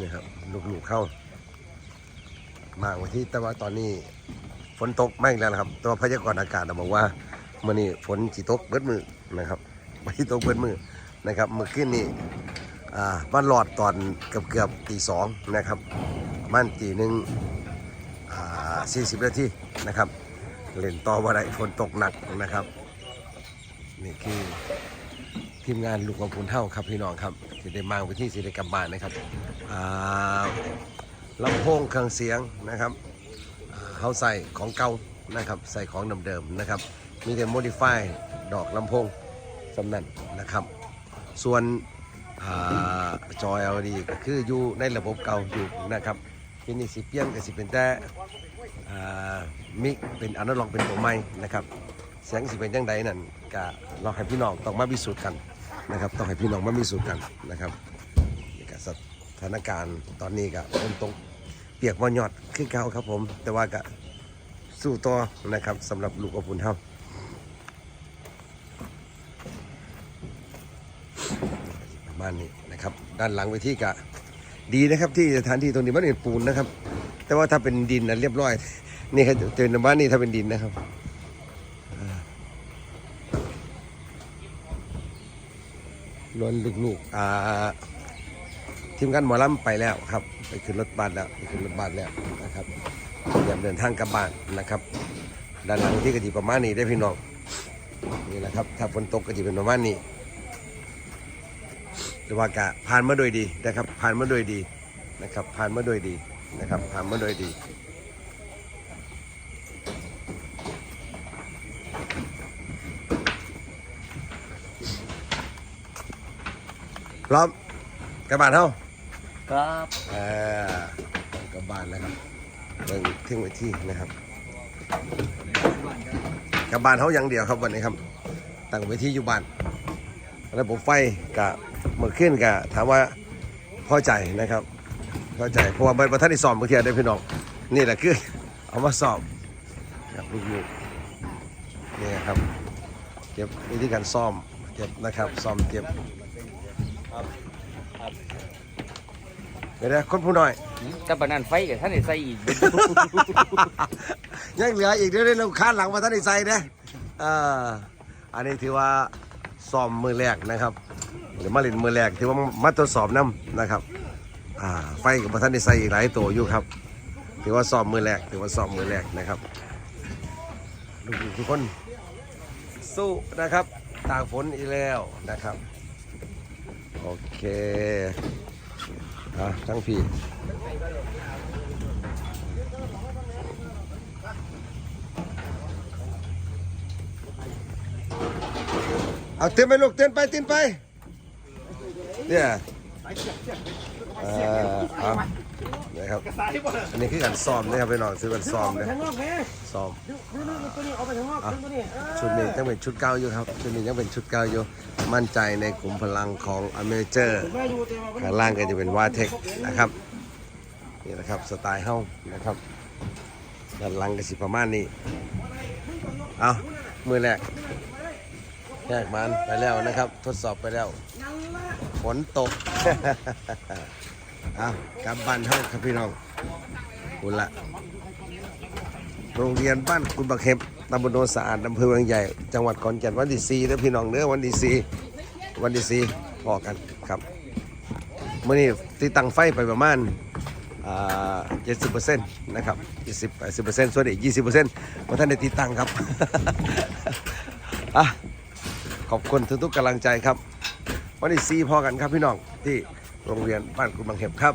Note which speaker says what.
Speaker 1: นี่ครับลูกๆเข้า มาวันที่แต่ว่าตอนนี้ฝนตกไม่แล้วนะครับ ตัวพยากรณ์อากาศบอกว่ามื่อนี้ฝนสิตกเบิดมือนะครับไม่ตกเบิดมือนะครับเมื่อคืนนี้อ่าบ้านหลอดตอนเกือบเกือบตีสองนะครับบ้านตีหนึ่งอ่าสี่สิบนาทีนะครับเล่นต่อว่าไรฝนตกหนักนะครับนี่คือทีมงานลูกของคุณเท่าครับพี่น้องครับที่ได้มาวันที่สิได้กลับบ้านนะครับ ลำโพงเครื่องเสียงนะครับเขาใส่ของเก่านะครับใส่ของเดิมๆนะครับ มีแต่โมดิฟายดอกลำโพงสำนันนะครับ ส่วนอจอ LED ก็คืออยู่ในระบบเก่าอยู่นะครับทีนี่สิเปียนก็สิเป็นแต่มิกเป็นอนาล็อกเป็นตัวใหม่นะครับเสียงสิเป็นยังไงนั่นก็เราให้พี่น้องต้องมาพิสูจน์กันนะครับต้องให้พี่น้องมาพิสูจน์กันนะครับ ถานการณ์ตอนนี้ก็ฝนตกเปียกมอยอดขึ้นเก่าครับผม แต่ว่าก็สู้ต่อนะครับสำหรับลูกอบอุ่นเฮาประมาณนี้นะครับ ด้านหลังเวทีกะดีนะครับที่สถานที่ตรงนี้มันเป็นปูนนะครับ แต่ว่าถ้าเป็นดินนะเรียบร้อย นี่ครับเจอนบ้านนี่ถ้าเป็นดินนะครับล้วนลูกๆอ่า ทีมงานหมอลำไปแล้วครับ ไปขึ้นรถบัสแล้วไปขึ้นรถบัสแล้วนะครับเตรียมเดินทางกลับบ้านนะครับ ด้านหลังที่กะทิประมาณนี้ได้พี่น้องนี่แหละครับ ถ้าฝนตกกะทิเป็นประมาณนี้แต่ว่ากะผ่านมาโดยดีนะครับ ผ่านมาโดยดีนะครับ ผ่านมาโดยดีนะครับ ผ่านมาโดยดีพร้อมกระบาดเท่า
Speaker 2: ครับ
Speaker 1: กระบาดแล้วครับเบิ่งเที่ยงไว้ที่นะครับกระบาดเท่าอย่างเดียวครับวันนี้ครับตั้งไว้ที่อยู่บ้านระบบไฟกับเมื่อขึ้นกับถามว่าพอใจนะครับพอใจเพราะว่าเบิร์ดท่านได้สอบเมื่อกี้ได้พี่น้องนี่แหละคือเอามาสอบกับลูกๆนี่ครับเก็บวิธีการซ่อมเก็บนะครับซ่อมเก็บ ดี๋ยวนะคนผู้น้อย
Speaker 2: กับปานนั้นไฟกับท่านได้ใส่อีก
Speaker 1: ยังเหลืออีกเดี๋ยวได้ลูกค้าหลังมาท่านได้ใส่นะเอ่ออันนี้ถือว่าซ่อมมือแรกนะครับเดี๋ยวมาเล่นมือแรกถือว่ามาทดสอบน้ำนะครับอ่าไฟกับท่านได้ใส่อีกหลายตัวอยู่ครับถือว่าซ่อมมือแรกถือว่าซ่อมมือแรกนะครับลูกๆทุกคนสู้นะครับตากฝนอีกแล้วนะครับ โอเค อะทั้งพี่เอาเต้นไปลูกเต้นไปเต้นไปเนี่ยอ่า นะครับอันนี้คือการซ้อมนะครับพี่น้องซื้อกันซ้อมนะซ้อมอะชุดนี้ยังเป็นชุดเก่าอยู่ครับชุดนี้ยังเป็นชุดเก่าอยู่มั่นใจในกลุ่มพลังของอเมเจอร์ข้างล่างก็จะเป็นวาเทคนะครับนี่นะครับสไตล์เฮ้านะครับด้านหลังก็สิประมาณนี้เอามือแรกแยกมันไปแล้วนะครับ ทดสอบไปแล้วฝนตก เอากลับบ้านเฮาครับพี่น้องคุนละโรงเรียนบ้านคุณบักเห็บตำบลโนนสะอาดอำเภอเมืองใหญ่ จังหวัดขอนแก่นวันที่สี่นะพี่น้องเนื้อวันที่สี่วันที่สี่พอกันครับเมื่อนี้ติดตั้งไฟไปประมาณเจ็ดสิบเปอร์เซ็นต์นะครับเจ็ดสิบแปดสิบเปอร์เซ็นต์ส่วนอีกยี่สิบเปอร์เซ็นต์เพราะท่านได้ติดตั้งครับอะขอบคุณทุกๆกำลังใจครับ วันนี้ซีพอกันครับพี่น้องที่ โรงเรียนบ้านกุมบังเห็บครับ